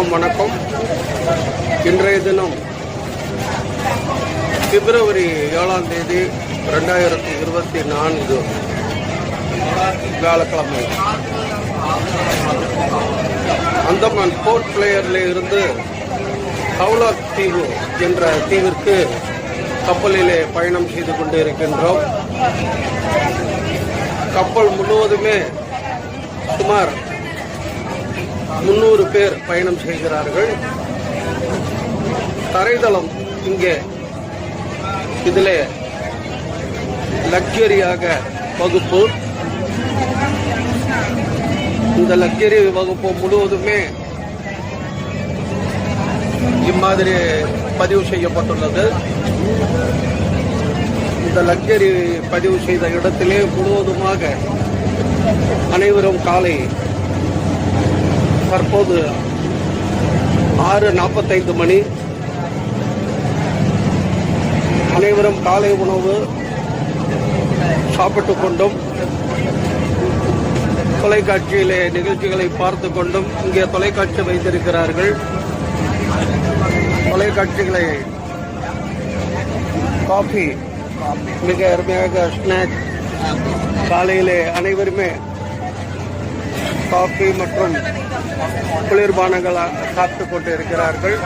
வணக்கம் வணக்கம். இன்றைய தினம் பிப்ரவரி ஏழாம் தேதி ரெண்டாயிரத்தி இருபத்தி நான்கு வியாழக்கிழமை. அந்தமான் போர்ட் பிளேயரில் இருந்து கவுலாக் தீவு என்ற தீவிற்கு கப்பலிலே பயணம் செய்து கொண்டு இருக்கின்றோம் கப்பல் முழுவதுமே சுமார் முன்னூறு பேர் பயணம் செய்கிறார்கள். தரைதளம் இங்கே. இதிலே லக்ஸரியாக வகுப்பு இந்த லக்ஸரி வகுப்பு முழுவதுமே இம்மாதிரி பதிவு செய்யப்பட்டுள்ளது. இந்த லக்ஸரி பதிவு செய்த இடத்திலே முழுவதுமாக அனைவரும் காலை தற்போது ஆறு நாற்பத்தைந்து மணி. அனைவரும் காலை உணவு சாப்பிட்டுக் கொண்டும் தொலைக்காட்சியிலே நிகழ்ச்சிகளை பார்த்து கொண்டும் இங்கே தொலைக்காட்சி வைத்திருக்கிறார்கள். தொலைக்காட்சிகளை காஃபி மிக அருமையாக ஸ்நாக் காலையிலே அனைவருமே காஃபி மற்றும் குளிர்பானங்கள் சாப்பிட்டுக் கொண்டு இருக்கிறார்கள்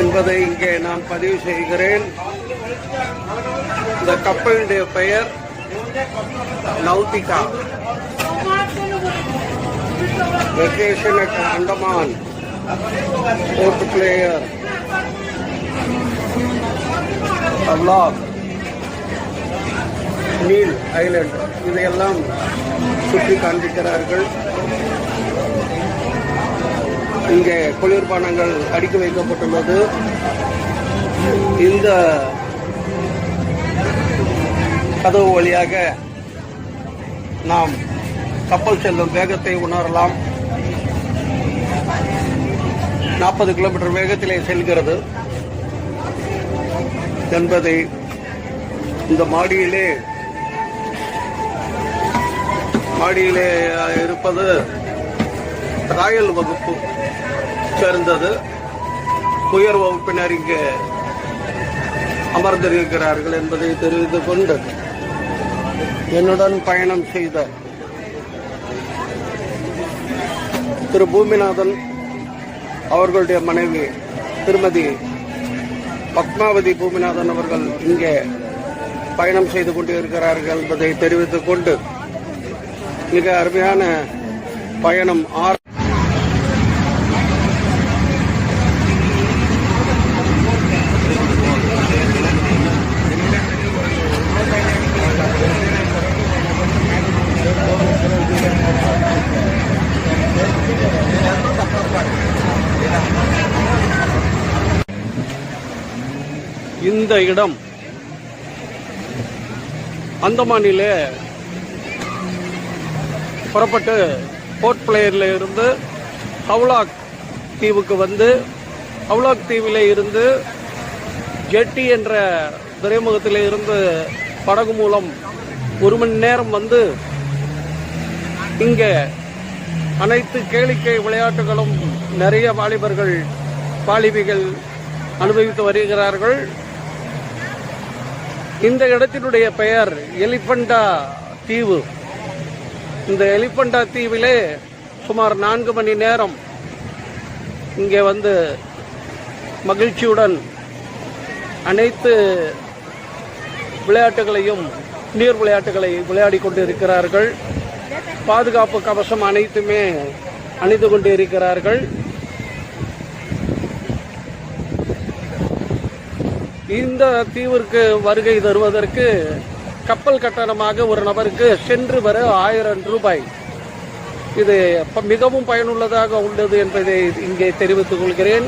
என்பதை இங்கே நான் பதிவு செய்கிறேன். இந்த கப்பலினுடைய பெயர் Nautika vacation at Andaman Port Blair Alok Neil Island. இதையெல்லாம் சுற்றி காண்பிக்கிறார்கள். இங்கே குளிர்பானங்கள் அடுக்கி வைக்கப்பட்டுள்ளது. இந்த கதவு வழியாக நாம் கப்பல் செல்லும் வேகத்தை உணரலாம். நாற்பது கிலோமீட்டர் வேகத்திலே செல்கிறது. என்பதை இந்த மாடியிலே மாடியிலே இருப்பது ராயல் வகுப்பு சேர்ந்தது. உயர் வகுப்பினர் இங்கே அமர்ந்திருக்கிறார்கள் என்பதை தெரிவித்துக் கொண்டு என்னுடன் பயணம் செய்த திரு பூமிநாதன் அவர்களுடைய மனைவி திருமதி பத்மாவதி பூமிநாதன் அவர்கள் இங்கே பயணம் செய்து கொண்டிருக்கிறார்கள் என்பதை தெரிவித்துக் கொண்டு மிக அருமையான பயணம். ஆர் இந்த இடம் அந்தமானிலே புறப்பட்டு போர்ட் பிளேயரில் இருந்து ஹவுலாக் தீவுக்கு வந்து ஹவுலாக் தீவில் இருந்து ஜெட்டி என்ற துறைமுகத்தில் இருந்து படகு மூலம் ஒரு மணி நேரம் வந்து இங்கே அனைத்து கேளிக்கை விளையாட்டுகளும் நிறைய வாலிபர்கள் வாலிபிகள் அனுபவித்து வருகிறார்கள். இந்த இடத்தினுடைய பெயர் எலிபண்டா தீவு. இந்த எலிபண்டா தீவிலே சுமார் நான்கு மணி நேரம் இங்கே வந்து மகிழ்ச்சியுடன் அனைத்து விளையாட்டுகளையும் நீர் விளையாட்டுகளை விளையாடி கொண்டு இருக்கிறார்கள் பாதுகாப்பு கவசம் அனைத்துமே அணிந்து கொண்டு இருக்கிறார்கள் இந்த தீவிற்கு வருகை தருவதற்கு கப்பல் கட்டணமாக ஒரு நபருக்கு சென்று வர ஆயிரம் ரூபாய். இது மிகவும் பயனுள்ளதாக உள்ளது என்பதை இங்கே தெரிவித்துக் கொள்கிறேன்.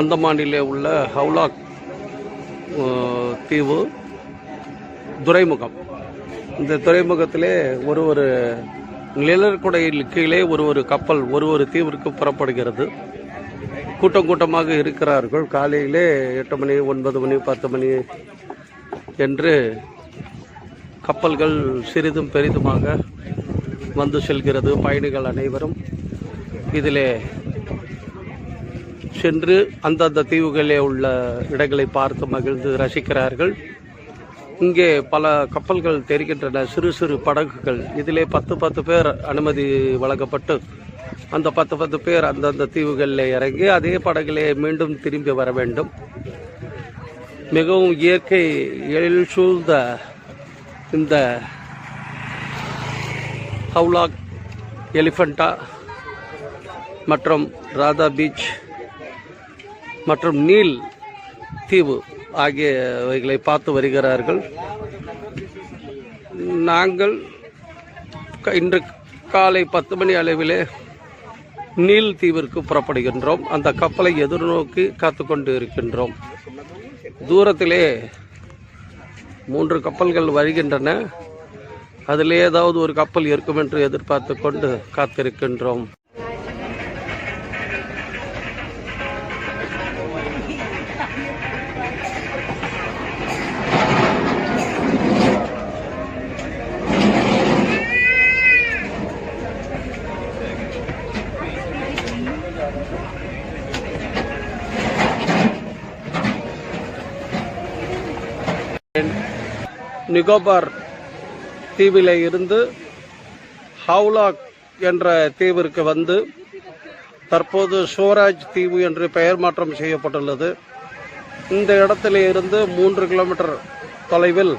அந்தமானிலே உள்ள ஹவுலாக் தீவு துறைமுகம். இந்த துறைமுகத்திலே ஒரு ஒரு நிழற்குடையில் கீழே ஒரு ஒரு கப்பல் ஒரு ஒரு தீவிற்கு புறப்படுகிறது. கூட்டம் கூட்டமாக இருக்கிறார்கள். காலையிலே எட்டு மணி ஒன்பது மணி பத்து மணி என்று கப்பல்கள் சிறிதும் பெரிதுமாக வந்து செல்கிறது. பயணிகள் அனைவரும் இதிலே சென்று அந்தந்த தீவுகளிலே உள்ள இடங்களை பார்த்து மகிழ்ந்து ரசிக்கிறார்கள். இங்கே பல கப்பல்கள் தெரிகின்றன சிறு சிறு படகுகள். இதிலே பத்து பத்து பேர் அனுமதி வழங்கப்பட்டு அந்த பத்து பத்து பேர் அந்தந்த தீவுகளில் இறங்கி அதே படகிலே மீண்டும் திரும்பி வர வேண்டும். மிகவும் இயற்கை எழில் சூழ்ந்த இந்த ஹவுலாக் எலிஃபண்டா மற்றும் ராதா பீச் மற்றும் நீல் தீவு ஆகியவைகளை பார்த்து வருகிறார்கள். நாங்கள் க- இன்று காலை பத்து மணி அளவிலே நீல் தீவிற்கு புறப்படுகின்றோம். அந்த கப்பலை எதிர்நோக்கி காத்து கொண்டு இருக்கின்றோம் தூரத்திலே மூன்று கப்பல்கள் வருகின்றன. அதில் ஏதாவது ஒரு கப்பல் இருக்கும் என்று எதிர்பார்த்து கொண்டு காத்திருக்கின்றோம். நிகோபார் தீவிலே இருந்து ஹவுலாக் என்ற தீவிற்கு வந்து தற்போது சோராஜ் தீவு என்று பெயர் மாற்றம் செய்யப்பட்டுள்ளது. இந்த இடத்திலே இருந்து மூன்று கிலோமீட்டர் தொலைவில்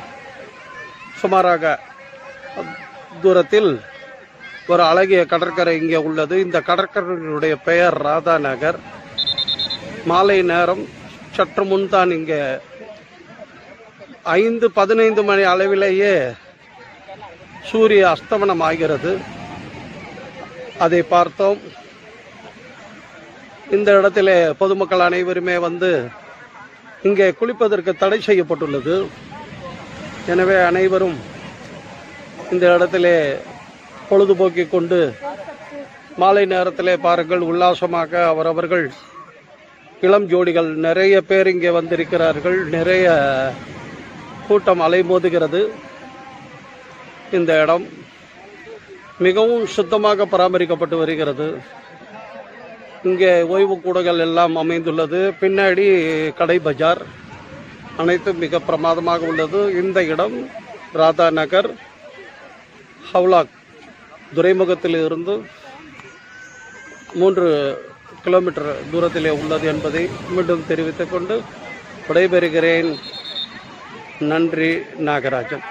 சுமாராக தூரத்தில் ஒரு அழகிய கடற்கரை இங்கே உள்ளது. இந்த கடற்கரையினுடைய பெயர் ராதா நகர் மாலை நேரம் சற்று முன் தான் இங்கே ஐந்து பதினைந்து மணி அளவிலேயே சூரிய அஸ்தமனம் ஆகிறது அதை பார்த்தோம். இந்த இடத்திலே பொதுமக்கள் அனைவருமே வந்து இங்கே குளிப்பதற்கு தடை செய்யப்பட்டுள்ளது. எனவே அனைவரும் இந்த இடத்திலே பொழுதுபோக்கிக் கொண்டு மாலை நேரத்திலே பாருங்கள் உல்லாசமாக அவரவர்கள் இளம் ஜோடிகள் நிறைய பேர் இங்கே வந்திருக்கிறார்கள். நிறைய கூட்டம் அலைமோதுகிறது. இந்த இடம் மிகவும் சுத்தமாக பராமரிக்கப்பட்டு வருகிறது. இங்கே ஓய்வு கூடங்கள் எல்லாம் அமைந்துள்ளது. பின்னாடி கடை பஜார் அனைத்தும் மிக பிரமாதமாக உள்ளது. இந்த இடம் ராதா நகர் ஹவுலாக் துறைமுகத்தில் இருந்து மூன்று கிலோமீட்டர் தூரத்திலே உள்ளது என்பதை மீண்டும் தெரிவித்துக்கொண்டு விடைபெறுகிறேன். நன்றி நாகராஜன்.